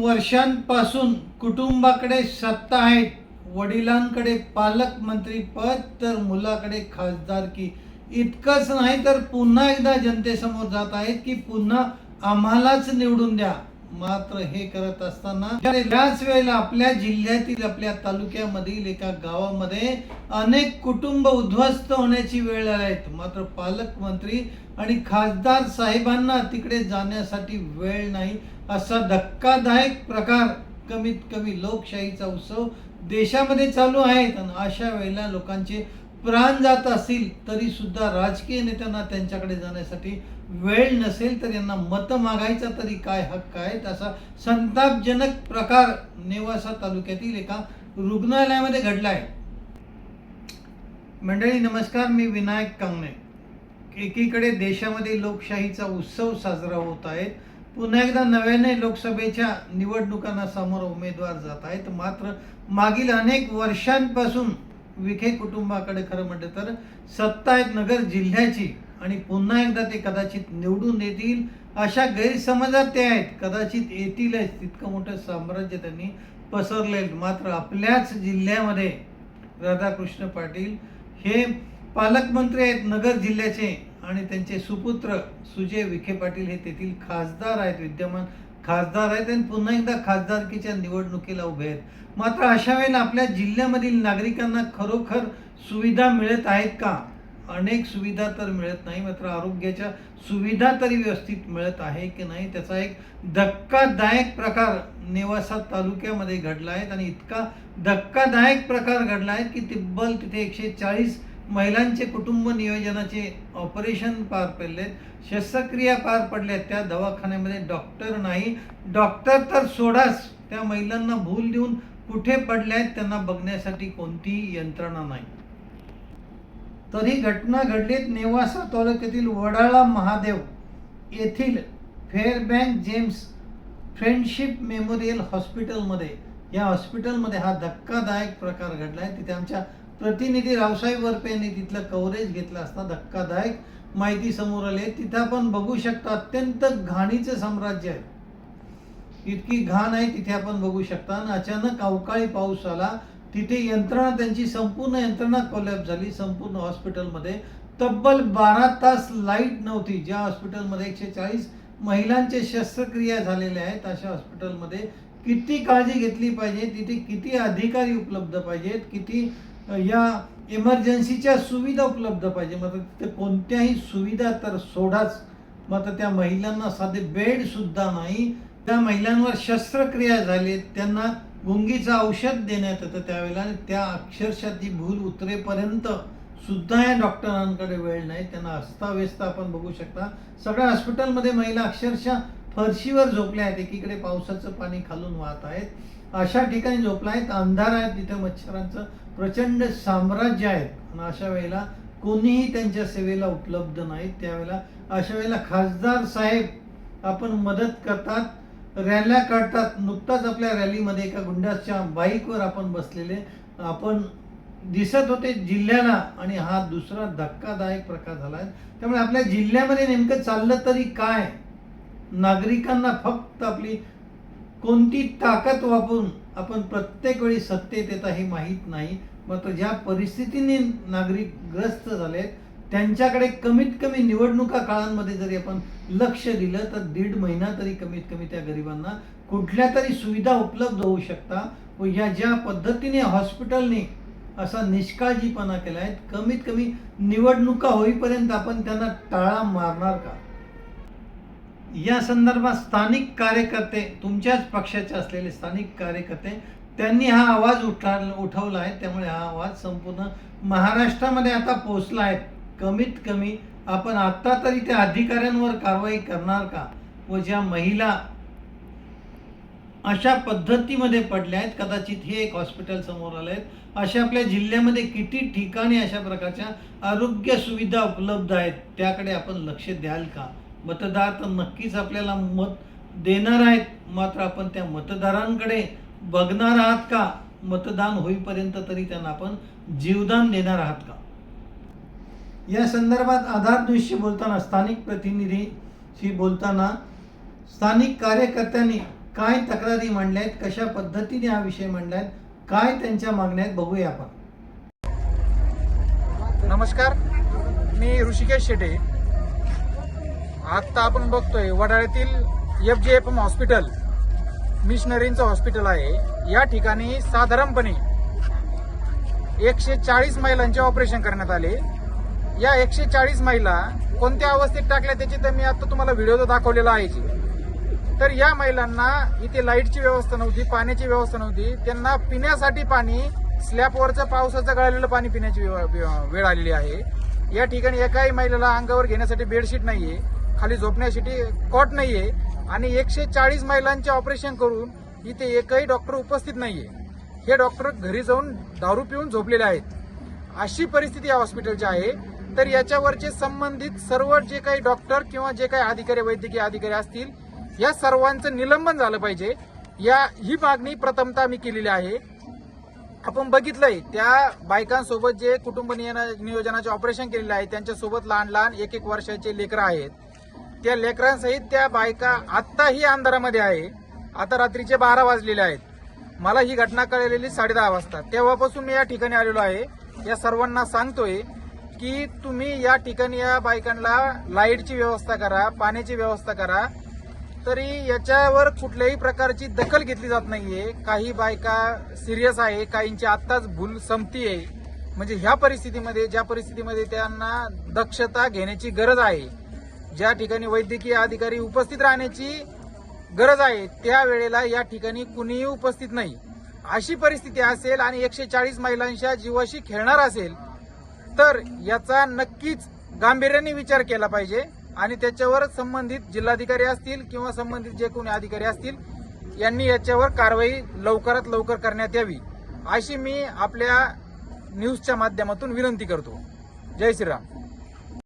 वर्षांपासून कुटुंबाकडे सत्ता आहेत वडिलांकडे पालकमंत्री पद तर मुलाकडे खासदारकी इतकंच नाही तर पुन्हा एकदा जनतेसमोर जात आहेत की पुन्हा आम्हालाच निवडून द्या. मात्र हे करत असताना त्याच वेळेला आपल्या जिल्ह्यातील आपल्या तालुक्यामधील एका गावामध्ये अनेक कुटुंब उद्ध्वस्त होण्याची वेळ आहेत मात्र पालकमंत्री आणि खासदार साहेबांना तिकडे जाण्यासाठी वेळ नाही असा धक्कादायक प्रकार कमीत कमी लोकशाहीचा उत्सव देशामध्ये चालू आहेत. आणि अशा वेळेला लोकांचे प्राण जात असतील तरी सुद्धा राजकीय नेत्यांना त्यांच्याकडे जाण्यासाठी वेळ नसेल तर यांना मतं मागायचा तरी काय हक्क आहे असा संतापजनक प्रकार नेवासा तालुक्यातील एका रुग्णालयामध्ये घडला आहे मंडळी नमस्कार मी विनायक कांगणे. एकीकडे देशामध्ये लोकशाहीचा उत्सव साजरा होत आहे. पुन्हा एकदा नव्याने लोकसभेच्या निवडणुकांना समोर उमेदवार जात आहेत. मात्र मागील अनेक वर्षांपासून विखे कुटुंबाकडे खरं म्हटलं तर सत्ता आहेत नगर जिल्ह्याची आणि पुन्हा एकदा ते कदाचित निवडून येतील अशा गैरसमजात ते आहेत. कदाचित येतीलच तितकं मोठं साम्राज्य त्यांनी पसरले मात्र आपल्याच जिल्ह्यामध्ये राधाकृष्ण पाटील हे पालकमंत्री आहेत नगर जिल्ह्याचे आणि त्यांचे सुपुत्र सुजय विखे पाटील हे तेथील खासदार आहेत. विद्यमान खासदार आहेत आणि पुन्हा एकदा खासदारकीच्या निवडणुकीला उभे आहेत. मात्र अशा वेळेला आपल्या जिल्ह्यामधील नागरिकांना खरोखर सुविधा मिळत आहेत का? अनेक सुविधा तर मिळत नाही मात्र आरोग्याच्या सुविधा तरी व्यवस्थित मिळत आहे की नाही त्याचा एक धक्कादायक प्रकार नेवासा तालुक्यामध्ये घडला आहे. आणि इतका धक्कादायक प्रकार घडला आहे की तिब्बल तिथे एकशे चाळीस महिलांचे कुटुंब नियोजनाचे ऑपरेशन पार पडलेत शस्त्रक्रिया पार पडल्या त्या दवाखान्यामध्ये डॉक्टर नाही. डॉक्टर तर सोडाच. त्या महिलांना भूल देऊन कुठे पडल्यात त्यांना बघण्यासाठी कोणतीही यंत्रणा नाही. तरी घटना घडलीत. नेवासा तालुक्यातील वडाळा महादेव येथील फेअरबँक जेम्स फ्रेंडशिप मेमोरियल हॉस्पिटलमध्ये या हॉस्पिटलमध्ये हा धक्कादायक प्रकार घडला आहे तिथे आमच्या प्रतिनिधी रावसाहेब वरपे यांनी तिथलं कव्हरेज घेतलं असता धक्कादायक माहिती समोर आली आहे. तिथं आपण बघू शकता अत्यंत घाणीचं साम्राज्य आहे. इतकी घाण आहे तिथे आपण बघू शकता. आणि अचानक अवकाळी पाऊस आला. तिथे यंत्रणा त्यांची संपूर्ण यंत्रणा कोलॅप झाली. संपूर्ण हॉस्पिटलमध्ये तब्बल बारा तास लाइट नव्हती. ज्या हॉस्पिटलमध्ये एकशे चाळीस महिलांचे शस्त्रक्रिया झालेल्या आहेत अशा हॉस्पिटलमध्ये किती काळजी घेतली पाहिजे? तिथे किती अधिकारी उपलब्ध पाहिजेत? किती या इमर्जन्सीच्या सुविधा उपलब्ध पाहिजे. मात्र तिथे कोणत्याही सुविधा तर सोडाच. मात्र त्या महिलांना साधे बेडसुद्धा नाही. त्या महिलांवर शस्त्रक्रिया झाली. त्यांना गुंगीचं औषध देण्यात येतं त्यावेळेला आणि त्या अक्षरशः ती भूल उतरेपर्यंत सुद्धा या डॉक्टरांकडे वेळ नाही. त्यांना अस्ताव्यस्त आपण बघू शकता. सगळ्या हॉस्पिटलमध्ये महिला अक्षरशः फरशीवर झोपले आहेत एकीकडे पावसाचं पाणी खालून वाहत आहेत. अशा ठिकाणी झोपला आहेत अंधार आहे तिथे मच्छरांचं प्रचंड साम्राज्य आहे आणि अशा वेळेला कोणीही त्यांच्या सेवेला उपलब्ध नाहीत. त्यावेळेला अशा वेळेला खासदार साहेब आपण मदत करतात रॅल्या काढतात. नुकताच आपल्या रॅलीमध्ये एका गुंडाच्या बाईकवर आपण बसलेले आपण दिसत होते जिल्ह्याला. आणि हा दुसरा धक्कादायक प्रकार झाला आहे. त्यामुळे आपल्या जिल्ह्यामध्ये नेमकं चाललं तरी काय? नागरिकांना फक्त आपली कोणती ताकद वापरून आपण प्रत्येक वेळी सत्तेत येता हे माहीत नाही. मात्र ज्या परिस्थितीने नागरिक ग्रस्त झालेत त्यांच्याकडे कमीत कमी निवडणुका काळांमध्ये जरी आपण लक्ष दिलं तर दीड महिना तरी कमीत कमी त्या गरिबांना कुठल्या तरी सुविधा उपलब्ध होऊ शकता व या ज्या पद्धतीने हॉस्पिटलने असा निष्काळजीपणा केला आहे कमीत कमी निवडणुका होईपर्यंत आपण त्यांना टाळा मारणार का? या संदर्भात स्थानिक कार्यकर्ते तुमच्याच पक्षाचे असलेले स्थानिक कार्यकर्ते त्यांनी हा आवाज उठा उठवला आहे. त्यामुळे हा आवाज संपूर्ण महाराष्ट्रामध्ये आता पोहोचला आहे. कमीत कमी आपण आत्ता तरी त्या अधिकाऱ्यांवर कारवाई करणार का? व ज्या महिला अशा पद्धतीमध्ये पडल्या आहेत कदाचित हे एक हॉस्पिटल समोर आले आहेत अशा आपल्या जिल्ह्यामध्ये किती ठिकाणी अशा प्रकारच्या आरोग्य सुविधा उपलब्ध आहेत त्याकडे आपण लक्ष द्याल का? मतदार तर नक्कीच आपल्याला मत देणार आहेत. मात्र आपण त्या मतदारांकडे बघणार आहात का? मतदान होईपर्यंत तरी त्यांना आपण जीवदान देणार आहात का? या संदर्भात आधार दिवशी बोलताना स्थानिक प्रतिनिधीशी बोलताना स्थानिक कार्यकर्त्यांनी काय तक्रारी मांडल्या आहेत कशा पद्धतीने हा विषय मांडलाय? काय त्यांच्या मागण्या आहेत? बघूया आपण. नमस्कार. मी ऋषिकेश शेटे. आत्ता आपण बघतोय वडाळ्यातील F J F M hospital मिशनरींचं hospital आहे. या ठिकाणी साधारणपणे एकशे चाळीस महिलांचे ऑपरेशन करण्यात आले. या एकशे चाळीस महिला कोणत्या अवस्थेत टाकल्या त्याची तर मी आता तुम्हाला व्हिडिओ दाखवलेला आहे. तर या महिलांना इथे लाईटची व्यवस्था नव्हती पाण्याची व्यवस्था नव्हती. त्यांना पिण्यासाठी पाणी स्लॅबवरचं पावसाचं गळालेलं पाणी पिण्याची वेळ आलेली आहे. या ठिकाणी एकाही महिलेला अंगावर घेण्यासाठी बेडशीट नाहीये. खाली झोपण्यासाठी कॉट नाहीये. आणि एकशे चाळीस महिलांचे ऑपरेशन करून इथे एकही डॉक्टर उपस्थित नाहीये. हे डॉक्टर घरी जाऊन दारू पिऊन झोपलेले आहेत. अशी परिस्थिती या हॉस्पिटलची आहे. तर याच्यावरचे संबंधित सर्व जे काही डॉक्टर किंवा जे काही अधिकारी वैद्यकीय अधिकारी असतील या सर्वांचं निलंबन झालं पाहिजे. या ही मागणी प्रथमतः मी केलेली आहे. आपण बघितलंय त्या बायकांसोबत जे कुटुंब नियोजनाचे ऑपरेशन केलेले आहे त्यांच्यासोबत लहान लहान एक एक वर्षाचे लेकरं आहेत. त्या लेकरांसहित त्या बायका आत्ताही अंधारामध्ये आहे. आता रात्रीचे बारा वाजलेले आहेत. मला ही घटना कळलेली साडे दहा वाजता. तेव्हापासून मी या ठिकाणी आलेलो आहे. या सर्वांना सांगतोय की तुम्ही या ठिकाणी या बायकांना लाईटची व्यवस्था करा पाण्याची व्यवस्था करा. तरी याच्यावर कुठल्याही प्रकारची दखल घेतली जात नाहीये. काही बायका सिरियस आहे काहींची आत्ताच भूल संपतीये. म्हणजे ह्या परिस्थितीमध्ये ज्या परिस्थितीमध्ये त्यांना दक्षता घेण्याची गरज आहे ज्या ठिकाणी वैद्यकीय अधिकारी उपस्थित राहण्याची गरज आहे त्या वेळेला या ठिकाणी कुणीही उपस्थित नाही. अशी परिस्थिती असेल आणि एकशे चाळीस महिलांच्या जीवाशी खेळणार असेल तर याचा नक्कीच गांभीर्याने विचार केला पाहिजे आणि त्याच्यावर संबंधित जिल्हाधिकारी असतील किंवा संबंधित जे कोणी अधिकारी असतील यांनी याच्यावर कारवाई लवकरात लवकर करण्यात यावी अशी मी आपल्या न्यूजच्या माध्यमातून विनंती करतो. जय श्रीराम.